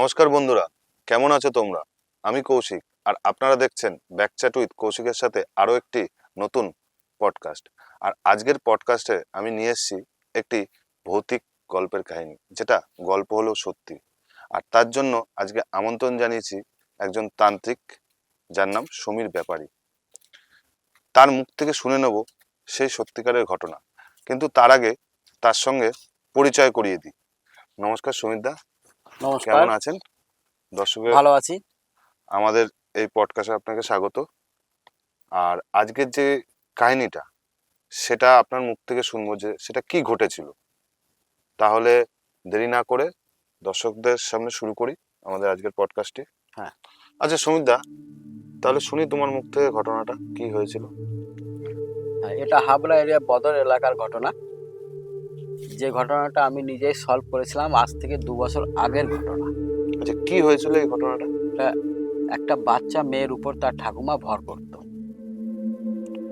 নমস্কার বন্ধুরা, কেমন আছো তোমরা? আমি কৌশিক, আর আপনারা দেখছেন ব্যাকচ্যাট উইথ কৌশিকের সাথে আরও একটি নতুন পডকাস্ট আর আজকের পডকাস্টে আমি নিয়ে এসেছি একটি ভৌতিক গল্পের কাহিনী, যেটা গল্প হলেও সত্যি। আর তার জন্য আজকে আমন্ত্রণ জানিয়েছি একজন তান্ত্রিক, যার নাম সমীর ব্যাপারী। তার মুখ থেকে শুনে নেব সেই সত্যিকারের ঘটনা, কিন্তু তার আগে তার সঙ্গে পরিচয় করিয়ে দিই। নমস্কার সমীরদা নমস্কার। কেমন আছেন? দর্শকের ভালো আছি। আমাদের এই পডকাস্টে আপনাকে স্বাগত। আর আজকের যে কাহিনীটা সেটা আপনার মুখ থেকে শুনব যে সেটা কি ঘটেছিল। তাহলে দেরি না করে দর্শকদের সামনে শুরু করি আমাদের আজকের পডকাস্টটি হ্যাঁ। আচ্ছা সুমিতদা তাহলে শুনি তোমার মুখ থেকে ঘটনাটা কি হয়েছিল? হ্যাঁ, এটা হাবড়া এরিয়া বদর এলাকার ঘটনা। যে ঘটনাটা আমি নিজেই সলভ করেছিলাম আজ থেকে দু বছর আগের ঘটনা। আচ্ছা কি হয়েছিল এই ঘটনাটা? একটা বাচ্চা মেয়ের উপর তার ঠাকুমা ভর করত।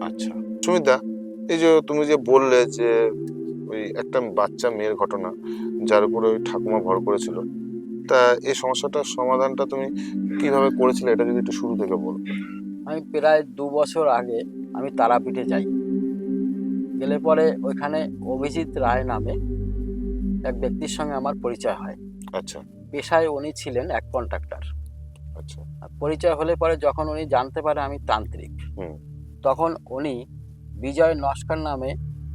আচ্ছা সুমিতা এই যে তুমি যে বললে যে ওই একটা বাচ্চা মেয়ের ঘটনা যার উপরে ওই ঠাকুমা ভর করেছিল তা এই সমস্যাটার সমাধানটা তুমি কীভাবে করেছিলে? এটা যদি একটু শুরু থেকে বলো। আমি প্রায় দু বছর আগে আমি তারাপীঠে যাই। গেলে পরে ওইখানে অভিজিৎ রায় নামে এক ব্যক্তির সঙ্গে আমার পরিচয় হয়। আচ্ছা। পেশায় উনি ছিলেন এক কন্ট্রাক্টর। আচ্ছা। পরিচয় হলে পরে যখন উনি জানতে পারে আমি তান্ত্রিক তখন উনি বিজয় নস্কর নামে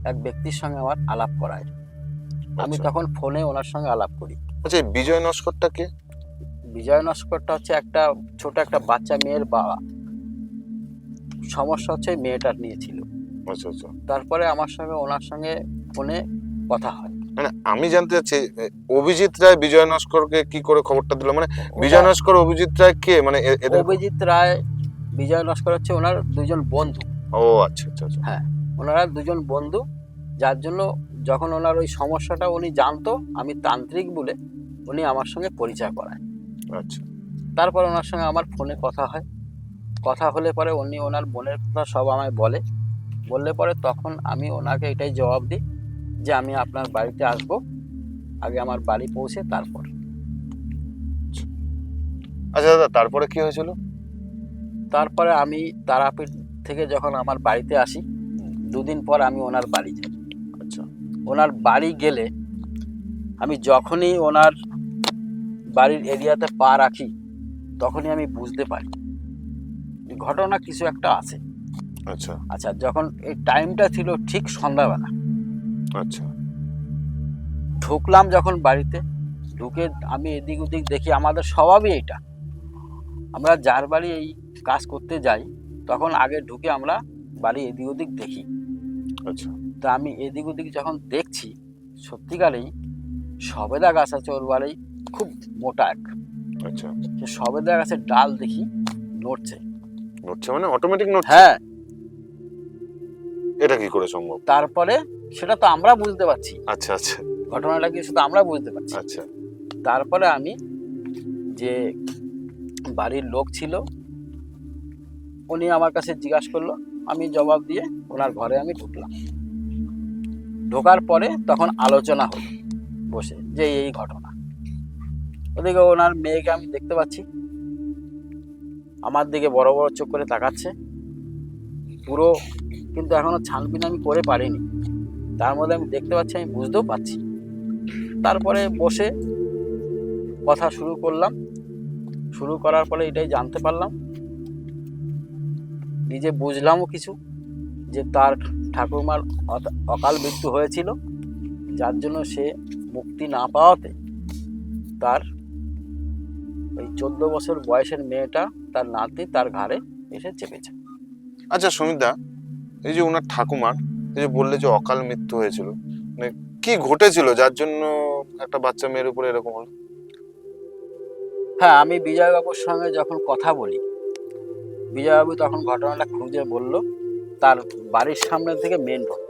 এক ব্যক্তির সঙ্গে আমার আলাপ করায়। আমি আচ্ছা। তখন ফোনে ওনার সঙ্গে আলাপ করি। আচ্ছা বিজয় নস্করটা কে? বিজয় নস্করটা হচ্ছে একটা ছোট একটা বাচ্চা মেয়ের বাবা। সমস্যা হচ্ছে মেয়েটার নিয়েছিল আচ্ছা আচ্ছা। তারপরে আমার সঙ্গে ওনার সঙ্গে ফোনে কথা হয়। মানে আমি জানতে চাচ্ছি অভিজিৎ রায় বিজয় নস্করকে কি করে খবরটা দিল? মানে বিজয় নস্কর অভিজিৎ রায় কে? মানে অভিজিৎ রায় বিজয় নস্কর হচ্ছে ওনার দুজন বন্ধু। ও আচ্ছা আচ্ছা আচ্ছা। ওনারা দুজন বন্ধু যার জন্য যখন ওনার ওই সমস্যাটা উনি জানতো আমি তান্ত্রিক বলে উনি আমার সঙ্গে পরিচয় করায়। আচ্ছা। তারপর ওনার সঙ্গে আমার ফোনে কথা হয়। কথা হলে পরে উনি ওনার বোনের কথা সব আমায় বলে। বললে পরে তখন আমি ওনাকে এটাই জবাব দিই যে আমি আপনার বাড়িতে আসব আগে আমার বাড়ি পৌঁছে তারপর। আচ্ছা দাদা তারপরে কি হয়েছিল? তারপরে আমি তারাপীঠ থেকে যখন আমার বাড়িতে আসি দুদিন পর আমি ওনার বাড়ি যাই। আচ্ছা। ওনার বাড়ি গেলে আমি যখনই ওনার বাড়ির এরিয়াতে পা রাখি তখনই আমি বুঝতে পারি ঘটনা কিছু একটা আছে। আচ্ছা। আচ্ছা যখন এই টাইমটা ছিল ঠিক সন্ধ্যাবেলা। আচ্ছা। ঢুকলাম যখন বাড়িতে ঢুকে আমি এদিক ওদিক দেখি আমাদের স্বভাবই এটা আমরা যার বাড়ি এই কাজ করতে যাই তখন আগে ঢুকে আমরা বাড়ি এদিক ওদিক দেখি। আচ্ছা। তা আমি এদিক ওদিক যখন দেখছি সত্যিকারেই সবেদা গাছ আছে ওর বাড়ি খুব মোটা এক। আচ্ছা। সবেদা গাছের ডাল দেখি নড়ছে। নড়ছে মানে অটোমেটিক নড়ছে? হ্যাঁ এটা কি করে সম্ভব? তারপরে সেটা তো আমরা বুঝতে পারছি। আচ্ছা আচ্ছা। ঘটনাটা কি সেটা আমরা বুঝতে পারছি। আচ্ছা। তারপরে আমি যে বাড়ির লোক ছিল উনি আমার কাছে জিজ্ঞাসা করল আমি জবাব দিয়ে ওনার ঘরে আমি ঢুকলাম। ঢোকার পরে তখন আলোচনা হলো বসে যে এই ঘটনা। ওদিকে ওনার মেয়েকে আমি দেখতে পাচ্ছি। আমার দিকে বড় বড় চোখ করে তাকাচ্ছে। পুরো কিন্তু এখনও ছানবিন আমি করে পারিনি। তার মধ্যে আমি দেখতে পাচ্ছি, আমি বুঝতেও পারছি তারপরে বসে কথা শুরু করলাম। শুরু করার পরে এটাই জানতে পারলাম। নিজে বুঝলামও কিছু, যে তার ঠাকুরমার অকাল মৃত্যু হয়েছিল। যার জন্য সে মুক্তি না পাওয়াতে তার ওই চোদ্দ বছর বয়সের মেয়েটা, তার নাতি, তার ঘাড়ে এসে চেপেছে। আচ্ছা সুমিতা এই যে ওনার ঠাকুমার এই যে বললে যে অকাল মৃত্যু হয়েছিল মানে কি ঘটেছিল? যার জন্য একটা বাচ্চা মেয়ের উপরে এরকম হলো? হ্যাঁ আমি বিজয়বাবুর সঙ্গে যখন কথা বলি বিজয়বাবু তখন ঘটনাটা খুঁজে বলল তার বাড়ির সামনে থেকে মেন রোড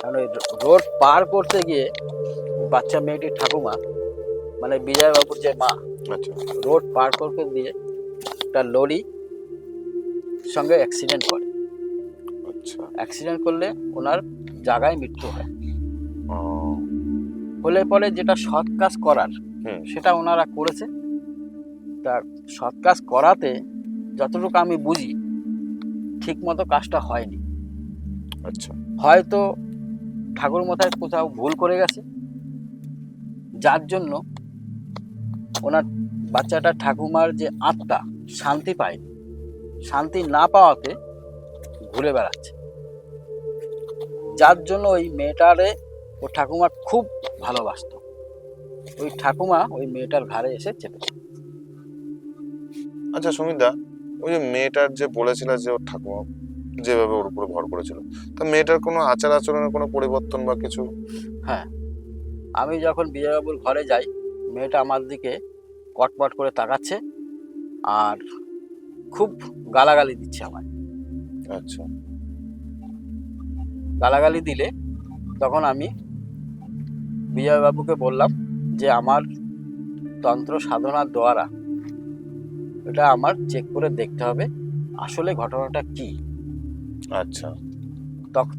কারণ ওই রোড পার করতে গিয়ে বাচ্চা মেয়েটির ঠাকুমা মানে বিজয়বাবুর যে মা আচ্ছা। রোড পার করতে দিয়ে একটা লরি সঙ্গে অ্যাক্সিডেন্ট করে। আচ্ছা অ্যাক্সিডেন্ট করলে ওনার জায়গায় মৃত্যু হয়। হলে পরে যেটা সৎ কাজ করার। সেটা ওনারা করেছে। তার সৎ কাজ করাতে যতটুকু আমি বুঝি ঠিক মতো কাজটা হয়নি। আচ্ছা। হয়তো ঠাকুর মশাই কোথাও ভুল করে গেছে। যার জন্য ওনার বাচ্চাটা ঠাকুমার যে আত্মা শান্তি পায়নি। শান্তি না পাওয়াতে ঘুরে বেড়াচ্ছে। যার জন্য ওই মেয়েটারে ও ঠাকুমা খুব ভালোবাসতো। ওই ঠাকুমা ওই মেয়েটার ঘাড়ে এসে চেপে আচ্ছা সুমিতা ওই যে মেয়েটার যে বলেছিল যে ওর ঠাকুমা যেভাবে ওর উপরে ভর করেছিল তা মেয়েটার কোনো আচার আচরণের কোনো পরিবর্তন বা কিছু? হ্যাঁ আমি যখন বিজয়বাবুর ঘরে যাই মেয়েটা আমার দিকে কটপট করে তাকাচ্ছে আর খুব গালাগালি দিচ্ছে আমায়। আচ্ছা। গালাগালি দিলে তখন আমি বিজয়বাবুকে বললাম যে আমার তন্ত্র সাধনার দ্বারা এটা আমার চেক করে দেখতে হবে আসলে ঘটনাটা কি। আচ্ছা।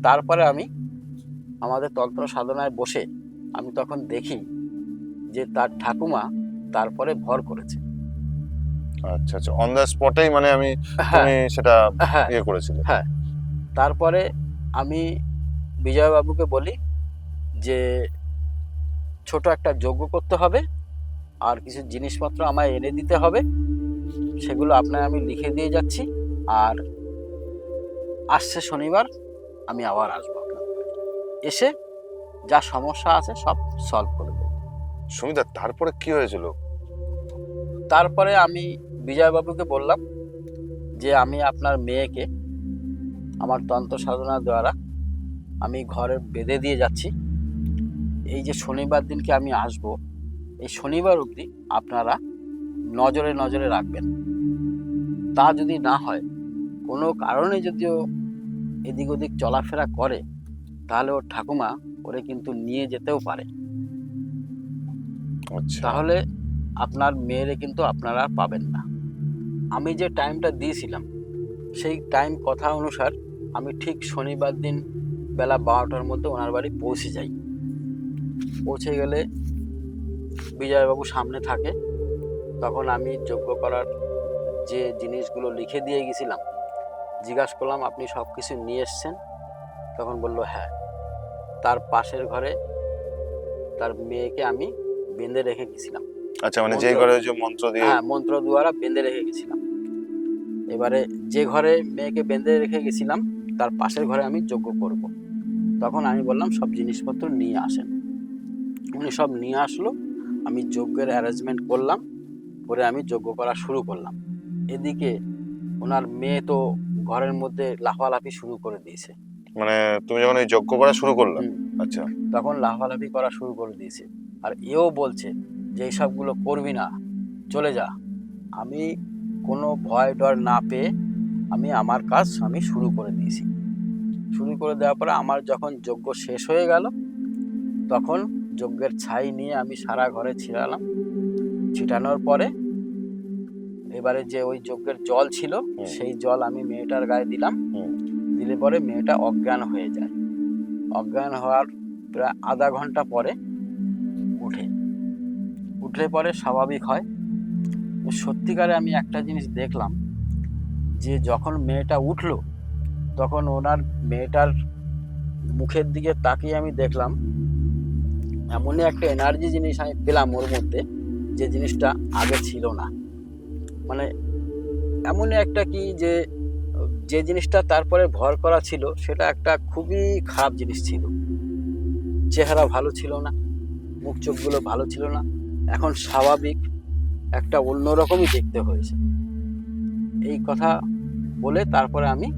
তারপরে আমি আমাদের তন্ত্র সাধনায় বসে আমি তখন দেখি যে তার ঠাকুমা তারপরে ভর করেছে। আচ্ছা আচ্ছা। অন দ্য স্পটেই মানে আমি হ্যাঁ। তুমি সেটা হ্যাঁ। ইয়ে করেছিলে। তারপরে আমি বিজয়বাবুকে বলি যে ছোট একটা যজ্ঞ করতে হবে আর কিছু জিনিসপত্র আমায় এনে দিতে হবে। সেগুলো আপনার আমি লিখে দিয়ে যাচ্ছি আর আসছে শনিবার আমি আবার আসব আপনার এসে যা সমস্যা আছে সব সলভ করে দেবো। সুমিতা তারপরে কি হয়েছিল? তারপরে আমি বিজয়বাবুকে বললাম যে আমি আপনার মেয়েকে আমার তন্ত্র সাধনার দ্বারা আমি ঘরে বেঁধে দিয়ে যাচ্ছি। এই যে শনিবার দিনকে আমি আসব এই শনিবার অবধি আপনারা নজরে নজরে রাখবেন। তা যদি না হয় কোনো কারণে যদিও এদিক ওদিক চলাফেরা করে তাহলে ওর ঠাকুমা ওরে কিন্তু নিয়ে যেতেও পারে। আচ্ছা। তাহলে আপনার মেয়েরে কিন্তু আপনারা পাবেন না। আমি যে টাইমটা দিয়েছিলাম, সেই টাইম কথা অনুসার আমি ঠিক শনিবার দিন বেলা বারোটার মধ্যে ওনার বাড়ি পৌঁছে যাই। পৌঁছে গেলে বিজয়বাবু সামনে থাকে, তখন আমি যোগ্য করার যে জিনিসগুলো লিখে দিয়ে গেছিলাম, জিজ্ঞাসা করলাম, আপনি সব কিছু নিয়ে এসছেন? তখন বলল হ্যাঁ। তার পাশের ঘরে তার মেয়েকে আমি বেঁধে রেখে গেছিলাম। আচ্ছা মানে যে ঘরে যে মন্ত্র দিয়ে হ্যাঁ মন্ত্র দ্বারা বেঁধে রেখে গেছিলাম। এবারে যে ঘরে মেয়েকে বেঁধে রেখে গেছিলাম তার পাশের ঘরে আমি যজ্ঞ করব। তখন আমি বললাম সব জিনিসপত্র নিয়ে আসেন। উনি সব নিয়ে আসলো আমি যজ্ঞের অ্যারেঞ্জমেন্ট করলাম করে আমি যজ্ঞ করা শুরু করলাম। এদিকে ওনার মেয়ে তো ঘরের মধ্যে লাফালাফি শুরু করে দিয়েছে। মানে তুমি যখন ওই যজ্ঞ করা শুরু করলে? হুম। আচ্ছা। তখন লাফালাফি করা শুরু করে দিয়েছে। আর এও বলছে যে সবগুলো করবি না চলে যা। আমি কোনো ভয় ডর না পেয়ে আমি আমার কাজ আমি শুরু করে দিয়েছি। শুরু করে দেওয়ার পরে আমার যখন যজ্ঞ শেষ হয়ে গেল তখন যজ্ঞের ছাই নিয়ে আমি সারা ঘরে ছিটালাম ছিটানোর পরে এবারে যে ওই যজ্ঞের জল ছিল সেই জল আমি মেয়েটার গায়ে দিলাম। দিলে পরে মেয়েটা অজ্ঞান হয়ে যায়। অজ্ঞান হওয়ার প্রায় আধা ঘণ্টা পরে উঠে উঠলে পরে স্বাভাবিক হয়। সত্যিকারে আমি একটা জিনিস দেখলাম যে যখন মেয়েটা উঠল, তখন ওনার মেয়েটার মুখের দিকে তাকিয়ে আমি দেখলাম, এমনই একটা এনার্জি জিনিস আমি পেলাম ওর মধ্যে যে জিনিসটা আগে ছিল না। মানে এমনই একটা কি যে যে জিনিসটা তারপরে ভর করা ছিল, সেটা একটা খুবই খারাপ জিনিস ছিল। চেহারা ভালো ছিল না, মুখ চোখগুলো ভালো ছিল না। এখন স্বাভাবিক একটা অন্যরকমই দেখতে হয়েছে। এই কথা বলে তারপরে আমি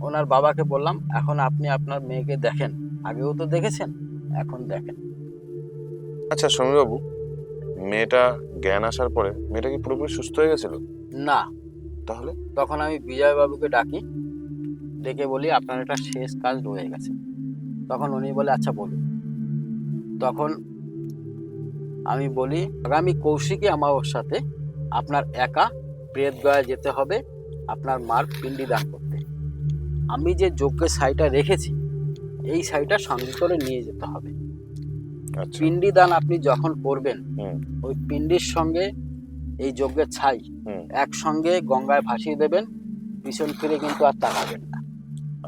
ওনার বাবাকে বললাম এখন আপনি আপনার মেয়েকে দেখেন। আগেও তো দেখেছেন এখন দেখেন। আচ্ছা সমীরবাবু মেয়েটা জ্ঞান আসার পরে মেয়েটা কি পুরোপুরি সুস্থ হয়ে গেছিল? না। তাহলে? তখন আমি বিজয়বাবুকে ডাকি ডেকে বলি আপনার একটা শেষ কাজ রয়ে গেছে। তখন উনি বলে আচ্ছা বলুন। তখন আমি বলি আগামী কৌশিকী সাথে আপনার একা প্রেতগয়া যেতে হবে আপনার মার পিণ্ডি দান করতে। আমি যে যজ্ঞের সাইটা রেখেছি এই সাইটা সঙ্গে করে নিয়ে যেতে হবে। আচ্ছা। পিণ্ডি দান আপনি যখন করবেন ওই পিণ্ডির সঙ্গে এই যজ্ঞের ছাই একসঙ্গে গঙ্গায় ভাসিয়ে দেবেন পিছন ফিরে কিন্তু আর তাকাবেন না।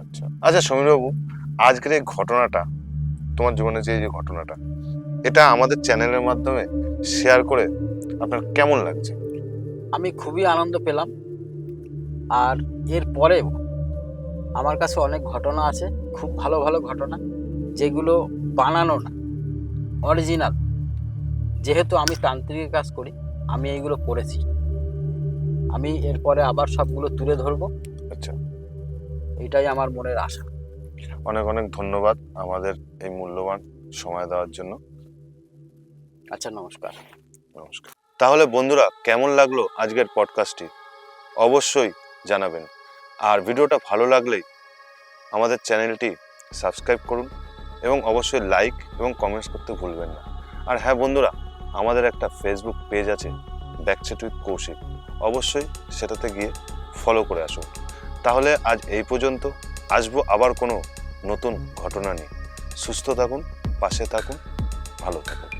আচ্ছা। আচ্ছা সমীরবাবু আজকের এই ঘটনাটা তোমার জীবনে যে যে ঘটনাটা এটা আমাদের চ্যানেলের মাধ্যমে শেয়ার করে আপনার কেমন লাগছে? আমি খুবই আনন্দ পেলাম। আর এর পরেও আমার কাছে অনেক ঘটনা আছে খুব ভালো ভালো ঘটনা যেগুলো বানানো না অরিজিনাল যেহেতু আমি তান্ত্রিকের কাজ করি আমি এইগুলো করেছি। আমি এরপরে আবার সবগুলো তুলে ধরবো। আচ্ছা। এটাই আমার মনের আশা। অনেক অনেক ধন্যবাদ আমাদের এই মূল্যবান সময় দেওয়ার জন্য। আচ্ছা নমস্কার। নমস্কার। তাহলে বন্ধুরা কেমন লাগল আজকের পডকাস্টটি অবশ্যই জানাবেন। আর ভিডিওটা ভালো লাগলেই আমাদের চ্যানেলটি সাবস্ক্রাইব করুন এবং অবশ্যই লাইক এবং কমেন্টস করতে ভুলবেন না। আর হ্যাঁ বন্ধুরা আমাদের একটা ফেসবুক পেজ আছে ব্যাকচেট উইথ কৌশিক অবশ্যই সেটাতে গিয়ে ফলো করে আসুন। তাহলে আজ এই পর্যন্ত। আসব আবার কোনো নতুন ঘটনা নিয়ে। সুস্থ থাকুন পাশে থাকুন ভালো থাকুন।